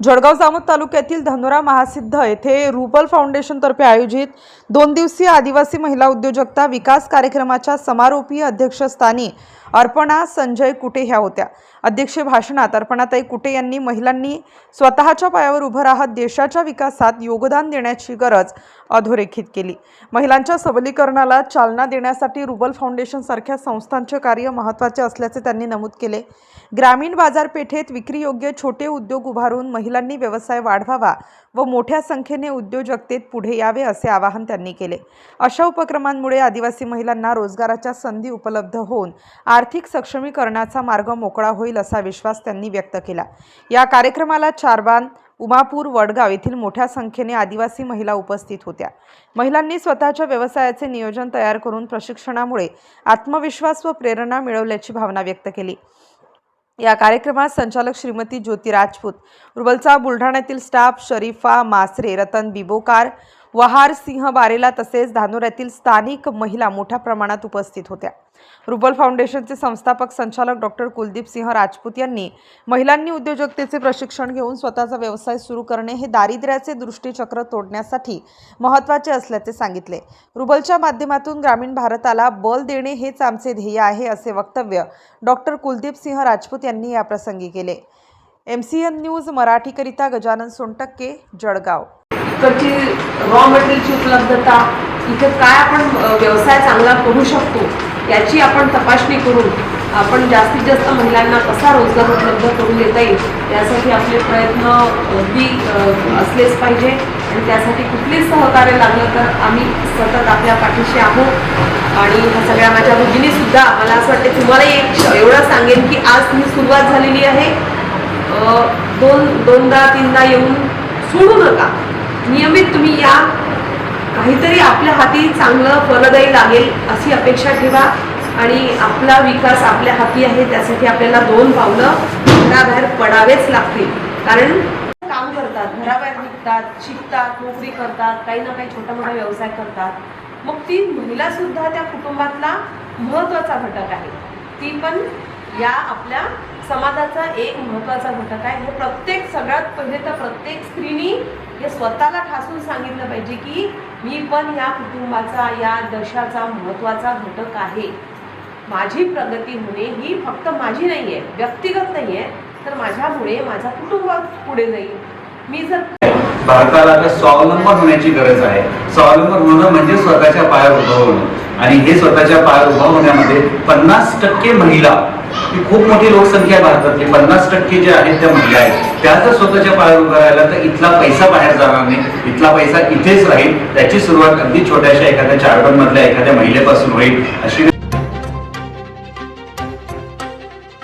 Jalgaon Jamod तालुक्यातील धनुरा महासिद्ध येथे रुबल फाउंडेशनतर्फे आयोजित दोन दिवसीय आदिवासी महिला उद्योजकता विकास कार्यक्रमाच्या समारोपीय अध्यक्षस्थानी अर्पणा संजय कुटे ह्या होत्या. अध्यक्ष भाषणात अर्पणाताई कुटे यांनी महिलांनी स्वतःच्या पायावर उभं राहत देशाच्या विकासात योगदान देण्याची गरज अधोरेखित केली. महिलांच्या सबलीकरणाला चालना देण्यासाठी रुबल फाउंडेशनसारख्या संस्थांचे कार्य महत्त्वाचे असल्याचे त्यांनी नमूद केले. ग्रामीण बाजारपेठेत विक्रीयोग्य छोटे उद्योग उभारून महिलांनी व्यवसाय वाढवावा व मोठ्या संख्येने उद्योजकतेत पुढे यावे असे आवाहन त्यांनी केले. अशा उपक्रमांमुळे आदिवासी महिलांना रोजगाराच्या संधी उपलब्ध होऊन आर्थिक सक्षमीकरणाचा मार्ग मोकळा होईल असा विश्वास त्यांनी व्यक्त केला. या कार्यक्रमाला चारबान उमापूर वडगाव येथील मोठ्या संख्येने आदिवासी महिला उपस्थित होत्या. महिलांनी स्वतःच्या व्यवसायाचे नियोजन तयार करून प्रशिक्षणामुळे आत्मविश्वास व प्रेरणा मिळवल्याची भावना व्यक्त केली. या कार्यक्रमात संचालक श्रीमती ज्योती राजपूत रुबलचा बुलढाण्यातील स्टाफ शरीफा मासरे रतन बिबोकार वहार सिंह बारेला तसेच धानोऱ्यातील स्थानिक महिला मोठ्या प्रमाणात उपस्थित होत्या. रुबल फाउंडेशनचे संस्थापक संचालक डॉक्टर कुलदीप सिंह राजपूत यांनी महिलांनी उद्योजकतेचे प्रशिक्षण घेऊन स्वतःचा व्यवसाय सुरू करणे हे दारिद्र्याचे दृष्टीचक्र तोडण्यासाठी महत्त्वाचे असल्याचे सांगितले. रुबलच्या माध्यमातून ग्रामीण भारताला बल देणे हेच आमचे ध्येय आहे असे वक्तव्य डॉक्टर कुलदीप सिंह राजपूत यांनी याप्रसंगी केले. एम सी एन न्यूज मराठीकरिता गजानन सोनटक्के जळगाव. इकडची रॉ मटेरियलची उपलब्धता इथे काय आपण व्यवसाय चांगला करू शकतो याची आपण तपासणी करून आपण जास्तीत जास्त महिलांना कसा रोजगार उपलब्ध करून देता येईल यासाठी आपले प्रयत्न अगदी असलेच पाहिजे. आणि त्यासाठी कुठलेच सहकार्य लागलं तर आम्ही सतत आपल्या पाठीशी आहोत. आणि ह्या सगळ्या माझ्या भगिनीसुद्धा मला असं वाटते तुम्हालाही एक एवढं सांगेन की आज ही सुरुवात झालेली आहे. दोन दोनदा तीनदा येऊन सोडू नका. नियमित तुम्ही या. काहीतरी आपल्या हाती चांगलं फलदायी लागेल अशी अपेक्षा ठेवा. आणि आपला विकास आपल्या हाती आहे त्यासाठी आपल्याला दोन पावलं घराबाहेर पडावेच लागतील. कारण काम करतात घराबाहेर निघतात शिकतात नोकरी करतात काही ना काही छोटा मोठा व्यवसाय करतात. मग ती महिला सुद्धा त्या कुटुंबातला महत्त्वाचा घटक आहे. ती पण या आपल्या समाजाचा एक महत्त्वाचा घटक आहे. हे प्रत्येक सगळ्यात पहिले तर प्रत्येक स्त्रीनी हे स्वतःला ठासून सांगितलं पाहिजे की मी पण या कुटुंबाचा या देशाचा महत्त्वाचा घटक आहे. माझी प्रगती होणे ही फक्त माझी नाही आहे व्यक्तिगत नाही आहे तर माझ्यामुळे माझा कुटुंब पुढे जाईल. मी जर भारताला आता स्वावलंबन होण्याची गरज आहे. स्वावलंबन होणं म्हणजे स्वतःच्या पायावर उभं होणं. आणि हे स्वतःच्या पायावर उभं होण्यामध्ये पन्नास टक्के महिला ही खूप मोठी लोकसंख्या आहे भारतातली पन्नास टक्के जे आहेत त्या महिला आहेत. त्या जर स्वतःच्या पायावर उभं राहिला तर इथला पैसा बाहेर जाणार नाही. इथला पैसा इथेच राहील. त्याची सुरुवात अगदी छोट्याशा एखाद्या चार्टरमधल्या मधल्या एखाद्या महिलेपासून होईल अशी